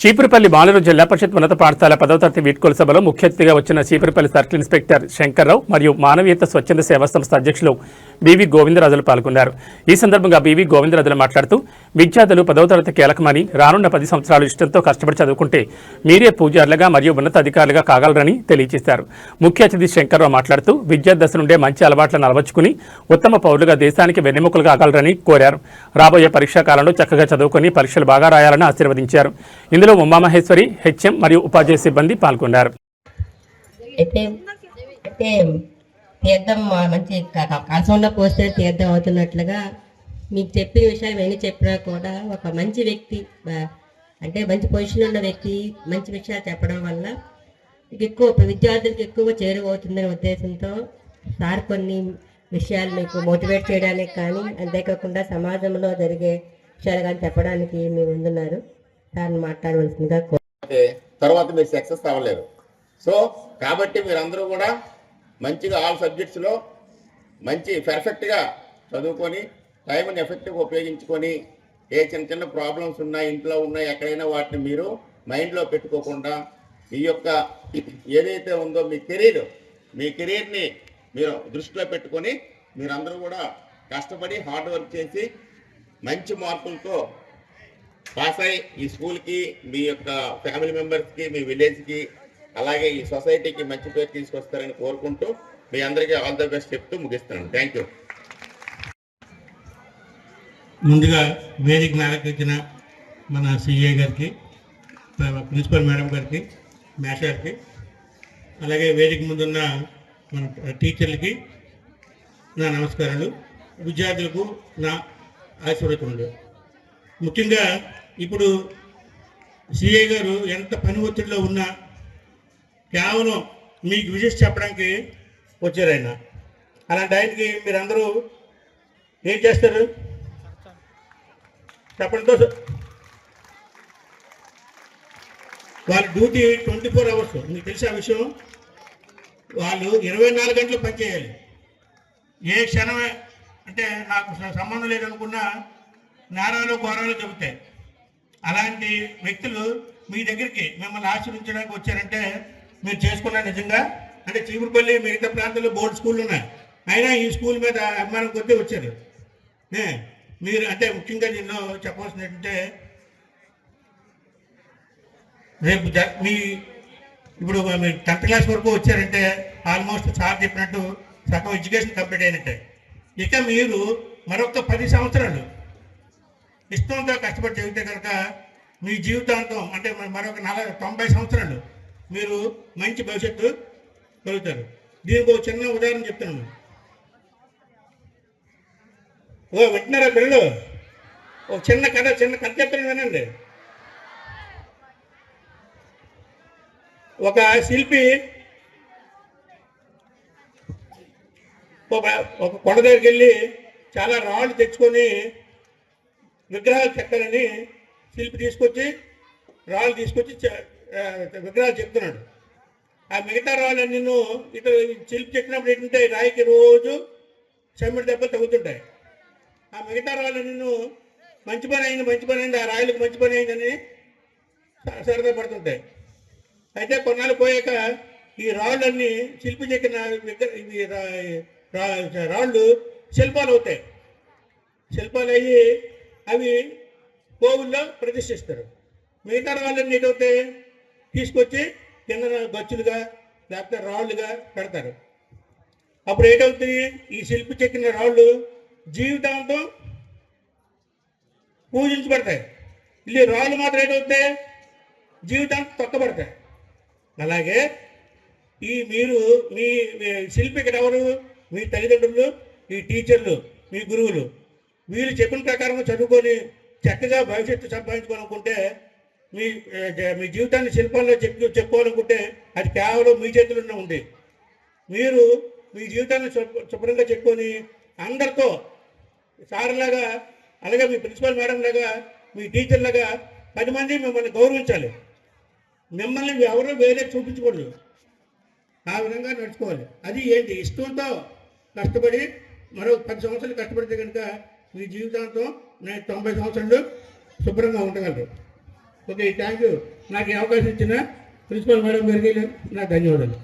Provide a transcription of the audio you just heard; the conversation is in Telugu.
చీపురుపల్లి బాలూరు జిల్లా పరిషత్ ఉన్నత పాఠశాల పదవ తరగతి వీడ్కోలు సభలో ముఖ్య అతిథిగా వచ్చిన చీపురుపల్లి సర్కిల్ ఇన్స్పెక్టర్ శంకర్రావు మరియు మానవీయత స్వచ్ఛంద సేవా సంస్థ అధ్యక్షులు బివి గోవిందరాజులు పాల్గొన్నారు. ఈ సందర్భంగా బివి గోవిందరాజులు మాట్లాడుతూ విద్యార్థులు పదవ తరగతి కీలకమని రానున్న పది సంవత్సరాలు ఇష్టంతో కష్టపడి చదువుకుంటే మీరే పూజారులుగా మరియు ఉన్నతాధికారులుగా కాగలరని తెలియజేశారు. ముఖ్య అతిథి శంకర్రావు మాట్లాడుతూ విద్యార్థి దశ నుండే మంచి అలవాట్లను అలవర్చుకుని ఉత్తమ పౌరులుగా దేశానికి వెన్నెముకలు కాగలరని కోరారు. రాబోయే పరీక్షా కాలంలో చక్కగా చదువుకొని పరీక్షలు బాగా రాయాలని ఆశీర్వదించారు. ఇందులో ఉమామహేశ్వరి హెచ్ఎం మరియు ఉపాధ్యాయ సిబ్బంది పాల్గొన్నారు. తీర్థం మా- మంచి క- కలసంలో పోస్తే తీర్థం అవుతున్నట్లుగా మీకు చెప్పిన విషయం ఎన్ని చెప్పినా కూడా ఒక మంచి వ్యక్తి అంటే మంచి పొజిషన్ ఉన్న వ్యక్తి మంచి విషయాలు చెప్పడం వల్ల మీకు ఎక్కువ విద్యార్థులకు ఎక్కువ చేరువవుతుందనే ఉద్దేశంతో సార్ కొన్ని విషయాలు మీకు మోటివేట్ చేయడానికి కానీ అంతేకాకుండా సమాజంలో జరిగే విషయాలు కానీ చెప్పడానికి మీ ముందున్నారు. సార్ మాట్లాడవలసిందిగా తర్వాత మీరు సక్సెస్ అవ్వలేరు సో కాబట్టి మీరందరూ కూడా మంచిగా ఆల్ సబ్జెక్ట్స్లో మంచి పెర్ఫెక్ట్గా చదువుకొని టైంని ఎఫెక్టివ్గా ఉపయోగించుకొని ఏ చిన్న చిన్న ప్రాబ్లమ్స్ ఉన్నా ఇంట్లో ఉన్నా ఎక్కడైనా వాటిని మీరు మైండ్లో పెట్టుకోకుండా మీ యొక్క ఏదైతే ఉందో మీ కెరీర్ మీ కెరీర్ని మీరు దృష్టిలో పెట్టుకొని మీరందరూ కూడా కష్టపడి హార్డ్ వర్క్ చేసి మంచి మార్కులతో పాస్ అయ్యి ఈ స్కూల్కి మీ యొక్క ఫ్యామిలీ మెంబర్స్కి మీ విలేజ్కి అలాగే ఈ సొసైటీకి మంచి పేరు తీసుకొస్తారని కోరుకుంటూ మీ అందరికీ ఆల్ ద బెస్ట్ చెప్తూ ముగిస్తున్నాను. థ్యాంక్ యూ ముందుగా వేదిక అలంకరించిన మన సిఐ గారికి ప్రిన్సిపల్ మేడం గారికి మేషార్కి అలాగే వేదిక ముందున్న మన టీచర్లకి నా నమస్కారాలు. విద్యార్థులకు నా ఆశీర్వచనలు ముఖ్యంగా ఇప్పుడు సిఐ గారు ఎంత పని ఒత్తిడిలో ఉన్నా కేవలం మీకు విజిట్ చెప్పడానికి వచ్చారు ఆయన. అలాంటి ఆయనకి మీరందరూ ఏం చేస్తారు? చెప్పడంతో వాళ్ళ డ్యూటీ ట్వంటీ ఫోర్ అవర్స్. మీకు తెలిసే విషయం? వాళ్ళు ఇరవై నాలుగు గంటలు పనిచేయాలి ఏ క్షణమే అంటే నాకు సంబంధం లేదనుకున్నా నేరాలు ఘోరాలు చెబుతాయి అలాంటి వ్యక్తులు మీ దగ్గరికి మిమ్మల్ని ఆశ్రయించడానికి వచ్చారంటే మీరు చేసుకున్నారు నిజంగా? అంటే చీపురుపల్లి మిగతా ప్రాంతాల్లో బోర్డు స్కూళ్ళు ఉన్నాయి. అయినా ఈ స్కూల్ మీద అభిమానం కొద్దీ వచ్చారు. ఏ, మీరు అంటే ముఖ్యంగా నేను చెప్పవలసింది ఏంటంటే రేపు జ- మీ ఇప్పుడు మీరు టెన్త్ క్లాస్ వరకు వచ్చారంటే ఆల్మోస్ట్ సార్ చెప్పినట్టు సగం ఎడ్యుకేషన్ కంప్లీట్ అయినట్టే. ఇక మీరు మరొక పది సంవత్సరాలు ఇష్టంతో కష్టపడి చదివితే కనుక మీ జీవితాంతం అంటే మరొక నలభై తొంభై సంవత్సరాలు మీరు మంచి భవిష్యత్తు కలుగుతారు దీనికి ఒక చిన్న ఉదాహరణ చెప్తాను ఓ వింటున్నారా పిల్లలు ఒక చిన్న కథ చిన్న కథ చెప్తాను వినండి. ఒక శిల్పి ఒక ఒక కొండ దగ్గరికి వెళ్ళి చాలా రాళ్ళు తెచ్చుకొని విగ్రహాలు చెక్కాలని శిల్పి తీసుకొచ్చి రాళ్ళు తీసుకొచ్చి చె- విగ్రహాలు చెప్తున్నాడు. ఆ మిగతా రాళ్ళన్నీ ఇతర శిల్పి చెక్కినప్పుడు ఏంటంటే రాయికి రోజు చెమ్మిడి దెబ్బలు తగ్గుతుంటాయి ఆ మిగతా రాళ్ళన్నీ మంచి పని అయింది మంచి పని అయింది ఆ రాయలకు మంచి పని అయిందని సరదా పడుతుంటాయి. అయితే కొన్నాళ్ళు పోయాక ఈ రాళ్ళన్నీ శిల్పి చెక్కిన ఇవి రాళ్ళు శిల్పాలు అవుతాయి. శిల్పాలు అయ్యి అవి కోవుల్లో ప్రతిష్ఠిస్తారు. మిగతా రాళ్ళన్నీ ఏటవుతాయి తీసుకొచ్చి కింద గచ్చులుగా లేకపోతే రాళ్ళుగా పెడతారు. అప్పుడు ఏటవుతుంది ఈ శిల్పి చెక్కిన రాళ్ళు జీవితాంతం పూజించబడతాయి. ఈ రాళ్ళు మాత్రం ఏటవుతాయి జీవితాంతం తొక్కబడతాయి. అలాగే ఈ మీరు మీ మీ శిల్పి ఇక్కడ ఎవరు? మీ తల్లిదండ్రులు మీ టీచర్లు మీ గురువులు. వీళ్ళు చెప్పిన ప్రకారం చదువుకొని చక్కగా భవిష్యత్తు సంపాదించుకోవాలనుకుంటే మీ మీ జీవితాన్ని శిల్పంలో చెప్పు చెప్పుకోవాలనుకుంటే అది కేవలం మీ చేతుల్లోనే ఉంది. మీరు మీ జీవితాన్ని శుభ్రంగా చెప్పుకొని అందరితో సార్లాగా అలాగే మీ ప్రిన్సిపల్ మేడం లాగా మీ టీచర్ లాగా పది మంది మిమ్మల్ని గౌరవించాలి. మిమ్మల్ని ఎవరో వేరే చూపించకూడదు. ఆ విధంగా నడుచుకోవాలి. అది ఏంటి? ఇష్టంతో కష్టపడి మరో పది సంవత్సరాలు కష్టపడితే కనుక మీ జీవితాంతం నేను తొంభై సంవత్సరాలు శుభ్రంగా ఉండగలరు ఓకే థ్యాంక్ యూ నాకు ఈ అవకాశం ఇచ్చిన ప్రిన్సిపల్ మేడం గారికి నా ధన్యవాదాలు.